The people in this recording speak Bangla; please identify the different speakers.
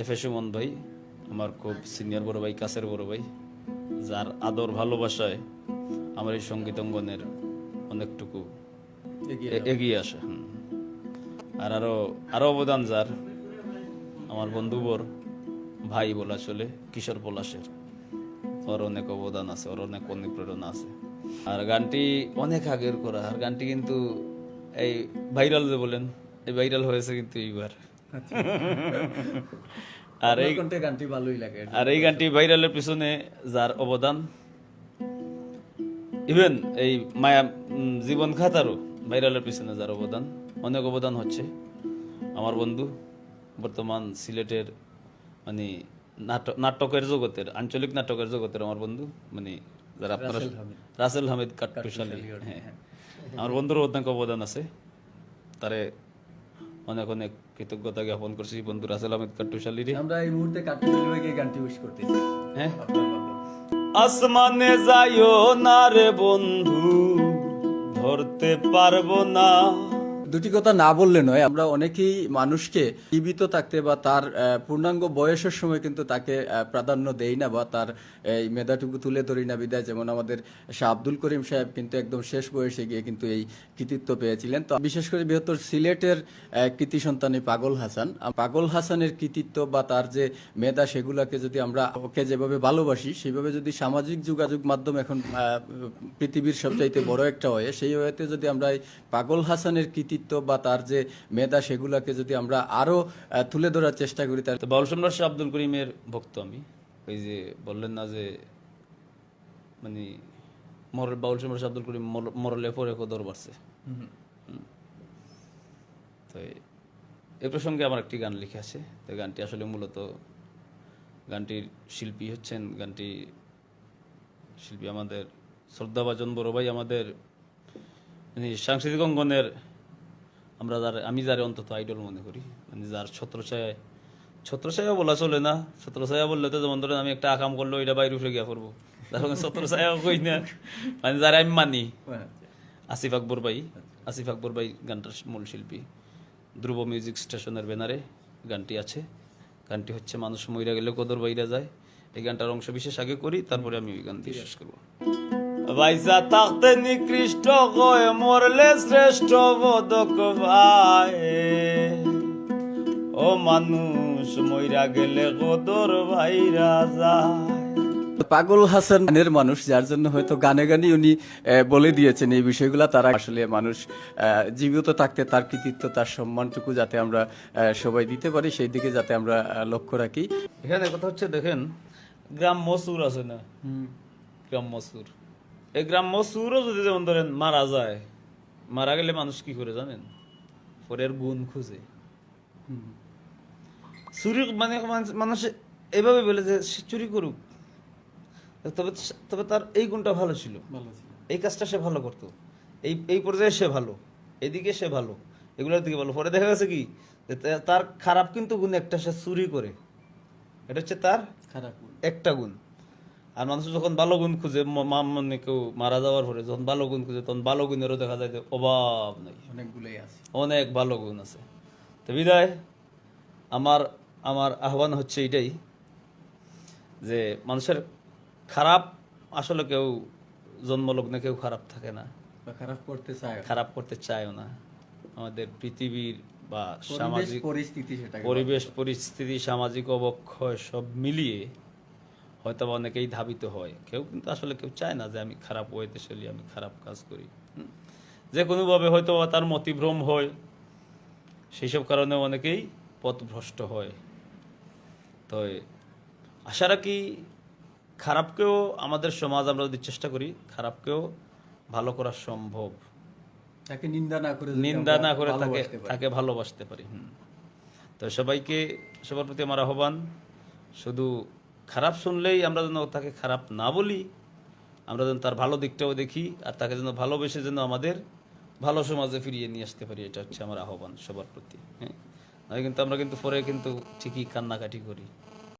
Speaker 1: এফ এ সুমন ভাই আমার খুব সিনিয়র বড় ভাই কাছের বড় ভাই যার আদর ভালোবাসায় আমার এই সংগীত অঙ্গনের অনেকটুকু এগিয়ে আসে আর আরও আরও অবদান যার আমার বন্ধুবর ভাই বলা চলে কিশোর পলাশের। ওর অনেক অবদান আছে ওর অনেক অনুপ্রেরণা আছে। আর গানটি অনেক আগের করা আর গানটি কিন্তু এই ভাইরাল যে বলেন এই ভাইরাল হয়েছে কিন্তু এইবার। আর এই
Speaker 2: গানটি ভালোই লাগে?
Speaker 1: আর এই গানটি ভাইরালের পিছনে যার অবদান। ইভেন এই মায়া জীবন খাতারও ভাইরালের পিছনে যার অবদান। অনেক অবদান হচ্ছে। আমার বন্ধু বর্তমান সিলেটের মানে নাটক নাটকের জগতের আঞ্চলিক নাটকের জগতের আমার বন্ধু মানে যারা আপনারা রাসেল হামিদ। কাট্টুশালী হ্যাঁ আমার বন্ধুর অনেক অবদান আছে। তারে অনেক অনেক কৃতজ্ঞতা জ্ঞাপন করছি। বন্ধু রাসেল আহমেদ কাট্টুশালীর
Speaker 2: আমরা এই মুহূর্তে কাঠমিল গিয়ে গানটি উইশ করতেছি।
Speaker 1: হ্যাঁ? আসমানে যাইও না রে বন্ধু ধরতে পারব না।
Speaker 2: দুটি কথা না বললে নয়, আমরা অনেকেই মানুষকে জীবিত থাকতে বা তার পূর্ণাঙ্গ বয়সের সময় কিন্তু তাকে প্রাধান্য দেই না বা তার, এই মেধাটুকু তুলে ধরি না বিদায়। যেমন আমাদের শাহ আব্দুল করিম সাহেব কিন্তু একদম শেষ বয়সে গিয়ে কিন্তু এই কৃতিত্ব পেয়েছিলেন। তো বিশেষ করে বৃহত্তর সিলেটের কৃতি সন্তানী পাগল হাসান। পাগল হাসানের কৃতিত্ব বা তার যে মেধা, সেগুলোকে যদি আমরা ওকে যেভাবে ভালোবাসি, সেভাবে যদি সামাজিক যোগাযোগ মাধ্যম এখন পৃথিবীর সবচাইতে বড় একটা হয়ে সেই হয়েতে যদি আমরা পাগল হাসানের কৃতিত্ব বা তার যে মেধা সেগুলোকে যদি আমরা আরও আহ, তুলে ধরার চেষ্টা করি তার
Speaker 1: বাউল সম্রাট শাহ আব্দুল করিমের ভক্ত আমি। ওই যে বললেন না যে মানে মরল বাউল সম্রাট শাহ আব্দুল করিম মরলে পরে কদর বাড়ছে তো এ প্রসঙ্গে আমার একটি গান লিখে আছে। তো গানটি আসলে মূলত গানটির শিল্পী হচ্ছেন গানটি শিল্পী আমাদের শ্রদ্ধাভাজন বড় ভাই আমাদের মানে সাংস্কৃতিক অঙ্গনের আমরা যার আমি যার অন্তত আইডল মনে করি। মানে যার ছত্রছায়ায় ছত্রছায়া বলা চলে না। ছত্রছায়া বললে তো যেমন ধরেন আমি একটা আকাম করল ওইটা বাইরে উঠে গিয়া করব তার ছত্রছায়া কই না। মানে যারা আমি মানি। আসিফ আকবর ভাই। আসিফ আকবর ভাই গানটার মূল শিল্পী। ধ্রুব মিউজিক স্টেশনের ব্যানারে গানটি আছে। গানটি হচ্ছে মানুষ মইরা গেলে কদর বাইরা যায়। এই গানটার অংশ বিশেষ আগে করি তারপরে আমি ওই গান দিয়ে শেষ করব। বাইসা থাকতে নিকৃষ্ট কয় মরলে শ্রেষ্ঠ বদক ভাই। ও মানুষ মইরা গেলে কদর বাইরা যায়।
Speaker 2: পাগল হাসানের মানুষ যার জন্য হয়তো গানে গানে উনি বলে দিয়েছেন এই বিষয়গুলো তারা আসলে মানুষ জীবিত থাকতে তার কৃতিত্ব তার সম্মানটুকু যাতে আমরা সবাই দিতে পারি সেই দিকে যাতে আমরা লক্ষ্য রাখি।
Speaker 1: এখানে কথা হচ্ছে দেখেন গ্রাম মসুর আছে না? গ্রাম মসুর। এই গ্রাম্য মসুরও যদি যেমন ধরেন মারা যায় মারা গেলে মানুষ কি করে জানেন? পরের গুণ খুঁজে। চুরি মানে মানুষ- এভাবে বলে যে সে চুরি করুক। তবে তবে তার এই গুণটা ভালো ছিল। এই কাজটা সে ভালো করতো। এই এই পর্যায়ে সে ভালো। এদিকে সে ভালো। এগুলোর দিকে ভালো। পরে দেখা গেছে কি? তার খারাপ কিন্তু গুণ একটা সে চুরি করে। এটা হচ্ছে তার
Speaker 2: খারাপ
Speaker 1: একটা গুণ। আর মানুষ যখন ভালো গুণ খুঁজে মা মানে কেউ মারা যাওয়ার পরে যখন ভালো গুণ খুঁজে তখন ভালো গুণেরও দেখা যায় যে অভাব নাই।
Speaker 2: অনেকগুলোই আছে।
Speaker 1: অনেক ভালো গুণ আছে। তো বিদায় আমার আমার আহ্বান হচ্ছে এটাই যে মানুষের খারাপ আসলে কেউ জন্মলগ্নে কেউ খারাপ থাকে না।
Speaker 2: খারাপ করতে চায়
Speaker 1: খারাপ করতে চায়ও না। আমাদের পৃথিবীর বা সামাজিক
Speaker 2: পরিস্থিতি
Speaker 1: পরিবেশ পরিস্থিতি সামাজিক অবক্ষয় সব মিলিয়ে হয়তো বা অনেকেই ধাবিত হয়। কেউ কিন্তু আসলে কেউ চায় না যে আমি খারাপ ওয়েতে চলি আমি খারাপ কাজ করি। যে কোনোভাবে হয়তো তার মতিভ্রম হয় সেই সব কারণে অনেকেই পথভ্রষ্ট হয়। তো আশা রাখি খারাপকেও আমাদের সমাজ আমরা যদি চেষ্টা করি খারাপকেও ভালো করা সম্ভব।
Speaker 2: তাকে নিন্দা না করে
Speaker 1: নিন্দা না করে তাকে তাকে ভালোবাসতে পারি। তো সবাইকে সবার প্রতি আমার আহ্বান শুধু খারাপ শুনলেই আমরা যেন তাকে খারাপ না বলি, আমরা যেন তার ভালো দিকটাও দেখি আর তাকে যেন ভালোবেসে যেন আমাদের ভালো সমাজে ফিরিয়ে নিয়ে আসতে পারি, এটা হচ্ছে আমার আহ্বান সবার প্রতি হ্যাঁ? কিন্তু, আমরা কিন্তু পরে কিন্তু ঠিকই কান্নাকাটি করি।